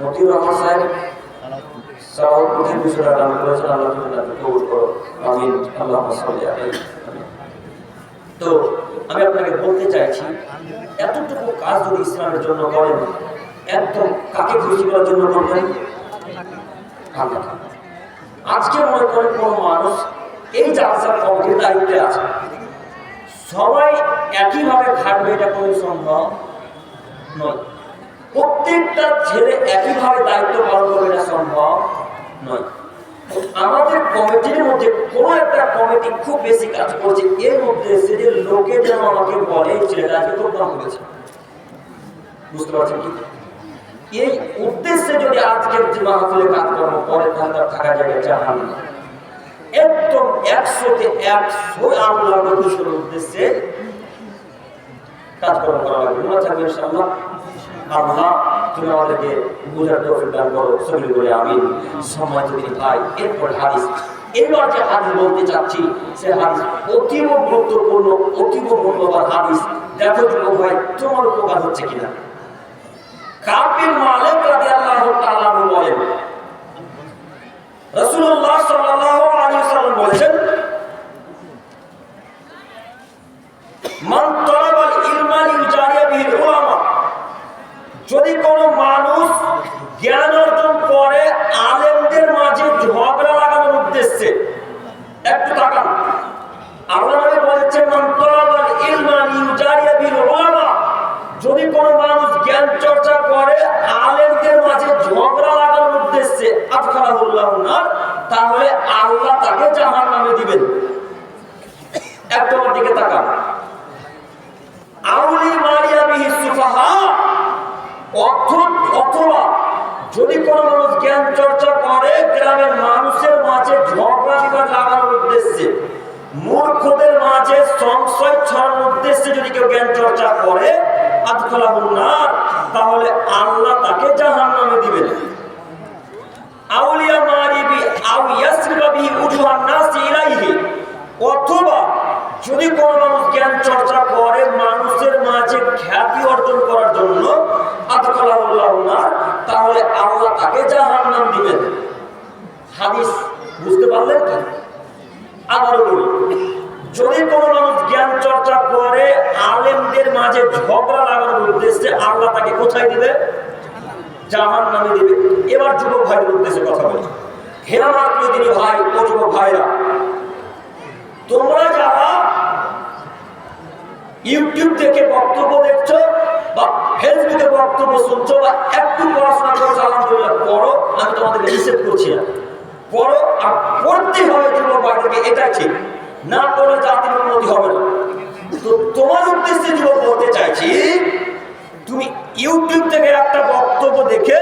মতিউর রহমান সাহেব তো, আমি আপনাকে বলতে চাইছি, এতটুকু কাজ যদি ইসলামের জন্য করেন কাকে খুশি করার জন্য করবেন? আজকে মনে করেন কোন মানুষ এই জালসার কমিটির দায়িত্বে আছে, সবাই একইভাবে খাটবে এটা কোনো সম্ভব নয়। প্রত্যেকটা ছেলে একইভাবে দায়িত্ব পালন করবে এটা সম্ভব নয়। আমাদের কমিটির মধ্যে কোনো একটা কমিটি খুব বেশি কাজ করছে, এর মধ্যে সে যে লোকে যেন আমাকে বলে ছেলেটা আজকে খুব করেছে। বুঝতে পারছেন কি? এই উদ্দেশ্যে যদি আজকের যে মাহফিলে কাজকর্ম করে, তাহলে থাকা জায়গায় চাহান না একদম একশোতে একশো আল্লাহ রসুলের উদ্দেশ্যে কাজকর্ম করা লাগবে। মনে থাকবে ইনশাআল্লাহ আল্লাহ তুমি আমাদেরকে বুঝার তৌফিক দান করো, সবই বলে আমি সময় যদি ভাই, এরপর হাদিস। এবার যে হাদিস বলতে চাচ্ছি সে হাদিস অতীব গুরুত্বপূর্ণ, অতীব মূল্যবান হাদিস। দেখো যুবক ভাই, তোমার উপকার হচ্ছে কিনা? কাবিল মালিক রাদিয়াল্লাহু তাআলা বলেন, রাসূলুল্লাহ সাল্লাল্লাহু আলাইহি ওয়াসাল্লাম বলেছেন, মান ইলমা লিউজারিয়া বিহিল উলামা যদি কোনো মানুষ জ্ঞান করে আলেমদের মাঝে ঝগড়া লাগানোর উদ্দেশ্যে একটু তাকান আল্লাহ নবী বলেছেন মান তালাবাল ইলমা লিউজারিয়া বিহিল উলামা যদি কোনো মানুষ জ্ঞান চর্চা করে আলেমদের মাঝে ঝগড়া লাগানোর উদ্দেশ্যে আতখালাহুল্লাহ নার তাহলে আল্লাহ তাকে জাহান্নামে দিবেন একটু আমার দিকে তাকান আউলি মারিয়া বিহি সুফাহা অথ- অথবা যদি কোনো মানুষ জ্ঞান চর্চা করে, গ্রামের মানুষের মাঝে ঝগড়া বিবাদ লাগানোর উদ্দেশ্যে, মূর্খদের মাঝে সংশয় ছড়ানোর উদ্দেশ্যে যদি কেউ জ্ঞান চর্চা করে আদখালাহুন্নার তাহলে আল্লাহ তাকে জাহান নামে দিবেন। আউলিয়া মারিবি আউ ইয়াসরিবা বিহি উজুহান নাসি ইলাইহি। অথবা যদি কোনো মানুষ জ্ঞান চর্চা করে, মানুষের মাঝে খ্যাতি অর্জন করার জন্য তাহলে আল্লাহ তাকে জাহান্নাম দিবেন। হাদিস বুঝতে পারলেন কি আবারও বলি, যদি কোনো মানুষ জ্ঞান চর্চা করে, আলেমদের মাঝে ঝগড়া লাগানোর উদ্দেশ্যে আল্লাহ তাকে কোথায় দিবে? জাহান নামে দিবে। এবার যুবক ভাইয়ের উদ্দেশ্যে কথা বলি। হেরা মাত্র তিনি ভাই ও যুবক ভাইরা তোমরা যারা ইউটিউব থেকে বক্তব্য দেখছ ফেসবুকে বক্তব্য শুনছো বা একটু পড়াশোনা করছ আলহামদুলিল্লাহ পড়ো আমি তোমাদেরকে নিষেধ করছি না। পড়ো আর পড়তে হবে যুবক ভাইদেরকে এটাই ঠিক। না পড়লে জাতির উন্নতি হবে না। তো তোমার উদ্দেশ্যে যুবক বলতে চাইছি তুমি ইউটিউব থেকে একটা বক্তব্য দেখে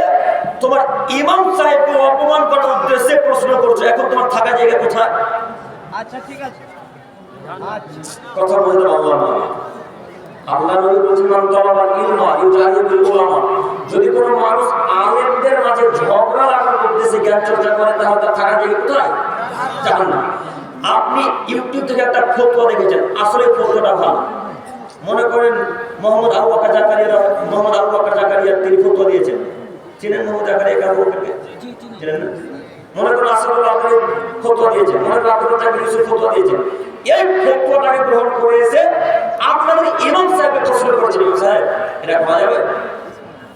তোমার ইমাম সাহেবকে অপমান করার উদ্দেশ্যে প্রশ্ন করছ এখন তোমার থাকা জায়গা কোথায়? আচ্ছা ঠিক আছে। কথা বলতে আল্লাহ নবী আল্লাহ যদি কোনো মানুষ আলেমদের মাঝে ঝগড়া জ্ঞান চর্চা করে, তাহলে থাকা আপনি ইউটিউব থেকে একটা ফতোয়া দেখেছেন, আসলে ফতোয়াটা ভালো। মনে করেন মোহাম্মদ আবু বকর জাকারিয়া মোহাম্মদ আবু বকর জাকারিয়া তিনি ফতোয়া দিয়েছেন। চিনেন মোহাম্মদ জাকারিয়া চিনেন না? মনে করেন আসাদুল্লাহ আপনি ফতোয়া দিয়েছেন, মনে করেন আব্দুল দিয়েছেন। এই ফতোয়াটাকে গ্রহণ করে এসে আপনাদের ইমাম সাহেবকে প্রশ্ন করেছেন ইমাম সাহেব এটা করা যাবে?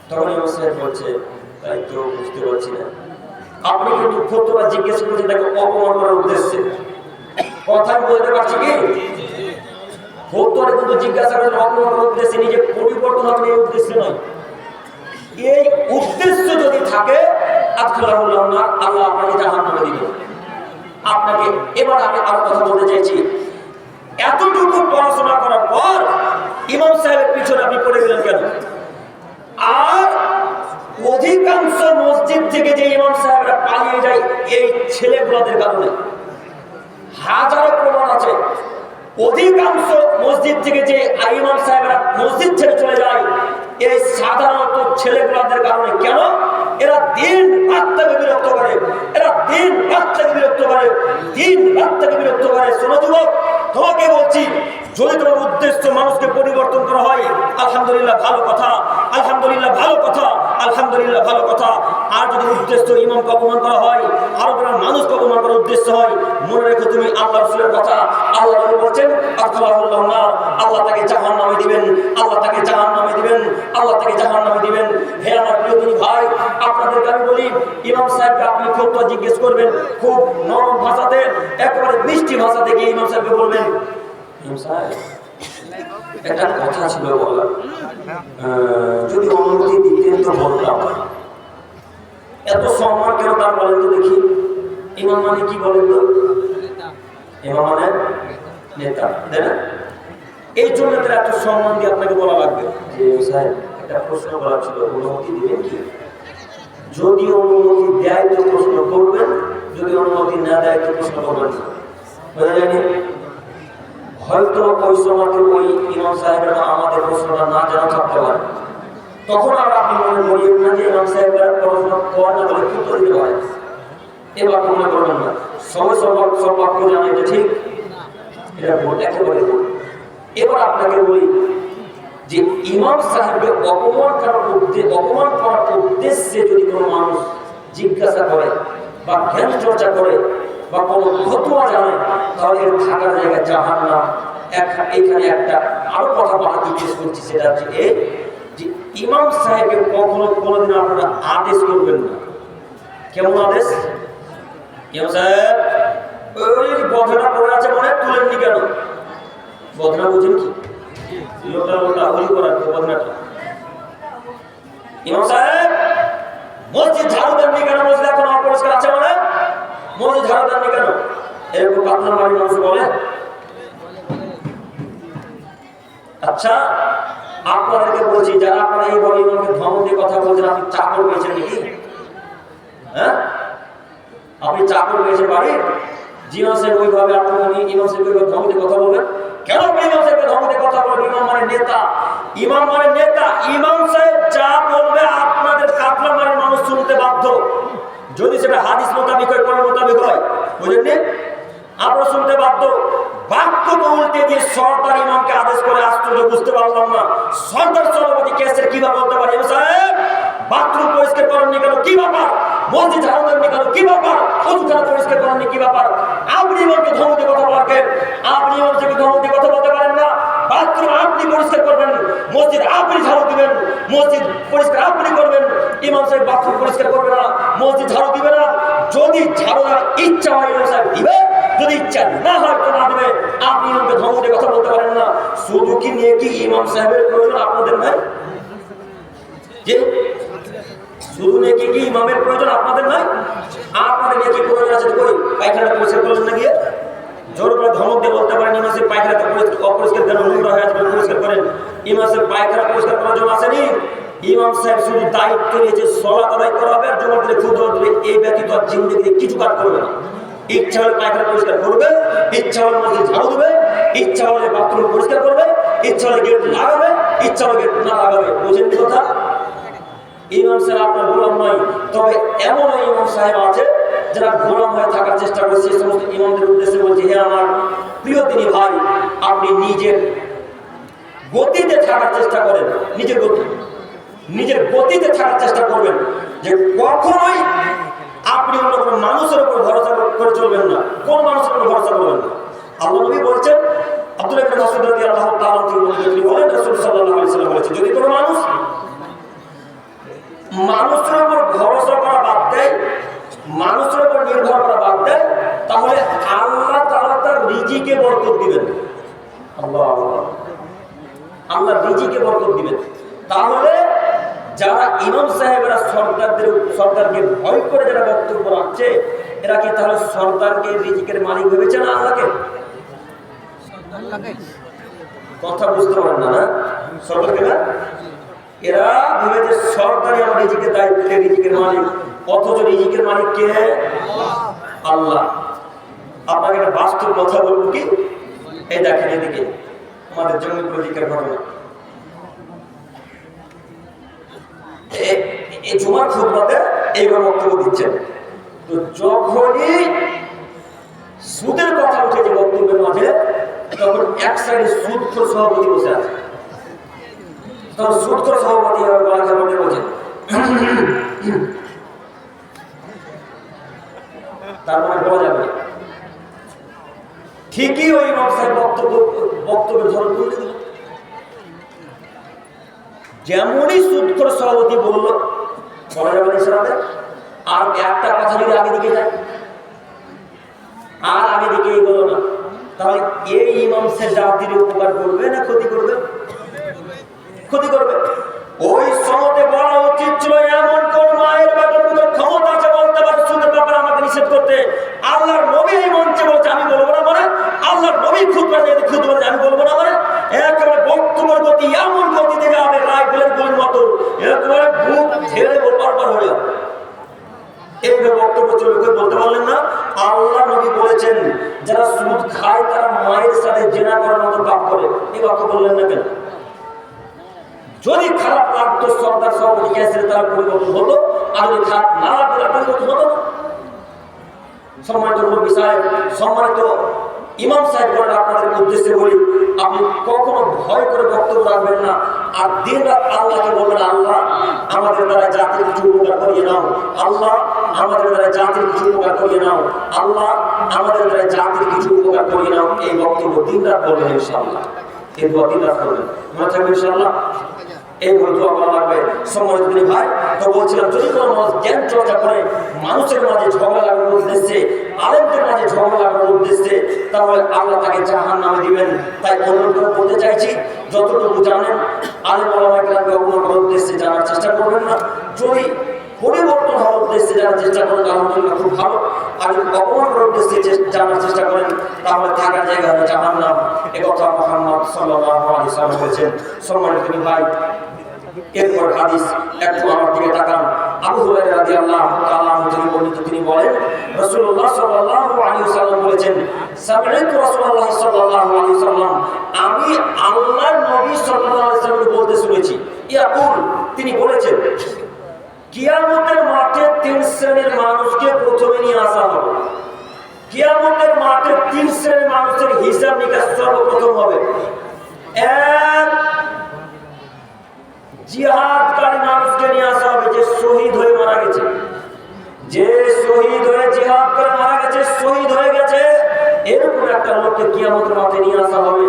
তখন ইমাম সাহেব বলছে তাই তো বুঝতে পারছি না। আপনি কিন্তু ফতোয়া জিজ্ঞেস করেছেন তাকে অপমান করার উদ্দেশ্যে। কথা বলতে পারছি কি? ফতোয়াটা কিন্তু জিজ্ঞাসা করেছেন অপমান করার উদ্দেশ্যে নিজে পরিবর্তন হবে এই উদ্দেশ্যে নয়। এই উদ্দেশ্য যদি থাকে নার, আল্লাহ আপনাকে জাহান্নামে দিবে আপনাকে এবার আমি আরও কথা বলতে চাইছি। এতটুকু পড়াশোনা করার পর ইমাম সাহেবের পিছনে আপনি পড়ে গেলেন কেন? আর অধিকাংশ মসজিদ থেকে যে ইমাম সাহেবরা পালিয়ে যায়, এই ছেলেগুলোদের কারণে। হাজারো প্রমাণ আছে। অধিকাংশ মসজিদ থেকে যে ইমাম সাহেবরা মসজিদ ছেড়ে চলে যায়, এই সাধারণত ছেলেগুলোদের কারণে। কেন? এরা দিন রাত থেকে বিরক্ত করে। এরা দিন রাত থেকে বিরক্ত করে। দিন রাত থেকে বিরক্ত করে। শোনো যুবক, তোমাকে বলছি, যদি তোমার উদ্দেশ্য মানুষকে পরিবর্তন করা হয়, আলহামদুলিল্লাহ ভালো কথা, আলহামদুলিল্লাহ ভালো কথা, আলহামদুলিল্লাহ ভালো কথা। আর যদি উদ্দেশ্য ইমামকে অপমান করা হয়, আরও মানুষকে অপমান করার উদ্দেশ্য হয়, মনে রেখো তুমি আল্লাহ রসুলের কথা আল্লাহ না আল্লাহ তাকে জাহান নামে দিবেন আল্লাহ তাকে জাহান নামে দিবেন আল্লাহ তাকে জাহান নামে দিবেন হে আমার প্রিয় দিনী ভাই আপনাদেরকে আমি বলি ইমাম সাহেবকে আপনি খুব জিজ্ঞেস করবেন, খুব নরম ভাষাতে, একেবারে মিষ্টি ভাষাতে গিয়ে ইমাম সাহেবকে বলবেন, ইমাম সাহেব, একটা কথা ছিল বলা যদি অনুমতি দিতেন তো বলতাম। এত সম্মান কেন তার বলেন তো দেখি। ইমাম মানে কি বলেন তো? ইমাম মানে নেতা, তাই না? এই জন্য তার এত সম্মান দিয়ে আপনাকে বলা লাগবে। যে সাহেব, একটা প্রশ্ন করা ছিল, অনুমতি দিবেন কি? যদি অনুমতি দেয় তো প্রশ্ন করবেন, যদি অনুমতি না দেয় তো প্রশ্ন করবেন না। যায়নি হয়তো ওই সময়তে ওই ইমাম সাহেবের আমাদের প্রশ্নটা না জানা থাকতে পারে। তখন আর আপনি মনে করিয়েন না যে ইমাম সাহেবরা পড়াশোনা করা না বলে উত্তর দিতে পারে এবার মনে করবেন না। সবাই সব সব বাক্য জানে যে ঠিক? এটা ভুল, একেবারে এবার আপনাকে বলি যে ইমাম সাহেবকে অপমান করার উদ্দেশ্যে অপমান করার উদ্দেশ্যে যদি কোনো মানুষ জিজ্ঞাসা করে বা জ্ঞান চর্চা করে বা কোনো ফতুয়া জানে, তাহলে থাকার জায়গা জাহান না এখানে একটা আরও কথা বলা জিজ্ঞেস করছি, সেটা হচ্ছে এ যে ইমাম সাহেবকে কখনো কোনোদিন আপনারা আদেশ করবেন না। কেমন আদেশ? ইমাম সাহেব, ওই কথাটা পড়ে আছে মনে তুলেননি কেন? বদনা বুঝেন কি? এরকম আপনার আচ্ছা আপনাদেরকে বলছি, যারা আপনারা এই বলে ইমামকে ধমক দিয়ে কথা বলছেন, আপনি চাকর পেয়েছেন নাকি? হ্যাঁ? আপনি চাকর পেয়েছেন বাড়ির? জিমা সাহেব ওইভাবে আপনি ইমাম সাহেবকে ধমকে কথা বলবেন কেন আপনি ইমাম সাহেবকে ধমকে কথা বলবেন ইমাম মানে নেতা ইমাম মানে নেতা ইমাম সাহেব যা বলবে আপনাদের কাতলা মারের মানুষ শুনতে বাধ্য যদি সেটা হাদিস মোতাবিক হয় কোন মোতাবিক হয় বুঝলেন আপনারা শুনতে বাধ্য বাক্যকে উল্টে দিয়ে সরকার ইমামকে আদেশ করে আশ্চর্য বুঝতে পারলাম না সরকার সভাপতি কেসের কীভাবে বলতে পারি? সাহেব বাথরুম পরিষ্কার করেননি কেন? কি ব্যাপার? মসজিদ ঝাড়ু দেননি কেন? কি ব্যাপার? অজুখানা পরিষ্কার করেননি কি ব্যাপার? আপনি ইমামকে ধমকে কথা বলবেন আপনি ইমাম থেকে ধমকে কথা বলতে পারেন না। বাথরুম আপনি পরিষ্কার করবেন। মসজিদ আপনি ঝাড়ু দিবেন। মসজিদ পরিষ্কার আপনি করবেন। ইমাম সাহেব বাথরুম পরিষ্কার করবে না। মসজিদ ঝাড়ু দিবে না। যদি ঝাড়ু দেওয়ার ইচ্ছা হয়, ইমাম সাহেব দিবে। যদি ইচ্ছা না হয়, তো না দিবে। আপনি ইমামকে ধমকে কথা বলতে পারেন কি নিয়ে কি ইমাম সাহেবের প্রয়োজন আপনাদের নাই? যে শুধু নাকি কি ইমামের প্রয়োজন আপনাদের নয় আপনাদের নাকি প্রয়োজন আছে কই? পায়খানা পরিষ্কার করলেন না গিয়ে জোর করে ধমক দিয়ে বলতে পারেন ইমাসের পরিষ্কার অপরিষ্কার কেন? নোংরা হয়ে আছে পরিষ্কার করেন। ইমাসের পায়খানা পরিষ্কার করার জন্য আসেনি? ইমাম সাহেব শুধু দায়িত্ব নিয়েছে সলা আদায় করা হবে আর জমা দিলে খুদ দিলে এই ব্যতীত জিন্দগিতে কিছু কাজ করবে না। ইচ্ছা হলে পায়খানা পরিষ্কার করবে, ইচ্ছা হলে মসজিদ ঝাড়ু দেবে ইচ্ছা হলে বাথরুম পরিষ্কার করবে, ইচ্ছা হলে গেট লাগাবে, ইচ্ছা হলে গেট না লাগাবে, বুঝেন কথা? ইমাম সাহেব, আপনার গোলাম নয়, তবে এমন ইমাম সাহেব আছে, যারা গোলাম হয়ে থাকার চেষ্টা করছে সেই সমস্ত ইমামদের উদ্দেশ্যে বলছে, হে আমার প্রিয় তিনি ভাই, আপনি নিজের গতিতে থাকার চেষ্টা করেন, নিজের গতি, নিজের গতিতে থাকার চেষ্টা করবেন, যে কখনোই আপনি অন্য কোনো মানুষের উপর ভরসা করে চলবেন না, কোন মানুষের উপর ভরসা করবেন না। আল্লাহ বলছেন, আব্দুল ইবনে মাসউদ রাদিয়াল্লাহু যদি কোনো মানুষ মানুষের উপর ভরসা করা বাদ দেয়, মানুষের উপর নির্ভর করা বাদ দেয়, তাহলে আল্লাহ তারা তার রিজিকে বরকত দিবেন। আল্লাহ আল্লাহ রিজিকে বরকত দিবেন। তাহলে যারা ইমাম সাহেবরা সরকারদের সরকারকে ভয় করে যারা বক্তব্য রাখছে, এরা কি তাহলে সরকারকে রিজিকের মালিক ভেবেছে না আল্লাহকে? কথা বুঝতে পারেন না না? সরকারকে না? এরা ভেবেছে সরকারি আমার রিজিকের দায়িত্ব রিজিকের মালিক। অথচ রিজিকের মালিক কে? আল্লাহ। আপনাকে একটা বাস্তব কথা বলব কি? এই দেখেন এদিকে, আমাদের জমি প্রতিকার ঘটনা। এই জুমার খুদবাতে এইবার বক্তব্য দিচ্ছেন। তো যখনই সুদের কথা উঠেছে বক্তব্যের মাঝে এক সাইডে সুদ সভাপতি বসে আছে। তখন সভাপতি বলছে ঠিকই ওই ইমাম বক্তব্য বক্তব্য, বক্তব্যের যেমনই সূত্র সভাপতি বলল, বলা আর একটা কথা যদি আগে দিকে যায়, আর আগে দিকে এগোলো না। তাহলে এই ইমাম সে জাতির উপকার করবে না ক্ষতি করবে? ক্ষতি করবে। ওই সনদে বলা উচিত ছিল, এমন কোন মায়ের ব্যাপারে ক্ষমতা আছে বলতে পারে, সুদের ব্যাপারে আমাকে নিষেধ করতে। আল্লাহর নবী এই মঞ্চে বলছে, আমি বলব না মানে আল্লাহর নবী খুদ বাজে খুদ বাজে আমি বলব না মানে একেবারে বক্তব্যের গতি, এমন গতি থেকে আমি রায় বলেন বলেন মতো, একেবারে বুক ছেড়ে বারবার হয়ে এইভাবে বক্তব্য চলে বলতে পারলেন না? আল্লাহ নবী বলেছেন, যারা সুদ খায় তারা মায়ের সাথে জেনা করার মতো পাপ করে। এই বাক্য বললেন না কেন? যদি খারাপ লাগতো, সরকার সভাপতি গ্যাসের তারা পরিবর্তন হতো, আর যদি খারাপ না লাগতো পরিবর্তন হতো না। সম্মানিত মুরব্বী সাহেব, সম্মানিত ইমাম সাহেব আপনাদের উদ্দেশ্যে বলি আপনি কখনো ভয় করে বক্তব্য রাখবেন না। আর দিন রাত আল্লাহকে বলবেন, আল্লাহ, আমাদের দ্বারা জাতির কিছু উপকার করিয়ে নাও। আল্লাহ, আমাদের দ্বারা জাতির কিছু উপকার করিয়ে নাও। আল্লাহ, আমাদের দ্বারা জাতির কিছু উপকার করিয়ে নাও। এই বক্তব্য দিন রাত বলবেন, ইনশাআল্লাহ। এই দোয়া দিন রাত করবেন মনে থাকবে, ইনশাআল্লাহ? দোয়া করা লাগবে। দিনী ভাই, তো বলছিলাম, যদি কোনো মানুষ জ্ঞান চর্চা করে, মানুষের মাঝে ঝগড়া লাগানোর উদ্দেশ্যে আলেমদের মাঝে ঝগড়া লাগানোর উদ্দেশ্যে তাহলে আল্লাহ তাকে জাহান নামে দিবেন। তাই অনুরোধ বলতে চাইছি, যতটুকু জানেন, আলেম আলামাকে করার উদ্দেশ্যে জানার চেষ্টা করবেন না। যদি পরিবর্তন হওয়ার উদ্দেশ্যে জানার চেষ্টা করেন আলহামদুলিল্লাহ খুব ভালো। আর যদি অপমান করার উদ্দেশ্যে জানার চেষ্টা করেন, তাহলে থাকার জায়গা হবে জাহান নাম একথা মোহাম্মদ আলাইহি সাল্লাম বলেছেন। সম্মানিত ভাই, এরপর হাদিস, একটু আমার দিকে তাকান। তিনি বলেছেন আমি নবী বলতে শুনেছি। ইয়াকুল তিনি বলেছেন, কিয়ামতের মাঠে তিন শ্রেণির মানুষকে প্রথমে নিয়ে আসা হবে। কিয়ামতের মাঠে তিন শ্রেণির মানুষের হিসাব নিকাশ সর্বপ্রথম হবে। এক জিহাদকারী মানুষকে নিয়ে আসা হবে যে শহীদ হয়ে মারা গেছে যে শহীদ হয়ে জিহাদ করে মারা গেছে, শহীদ হয়ে গেছে, এরকম একটা লোককে কিয়ামতের মাঠে নিয়ে আসা হবে।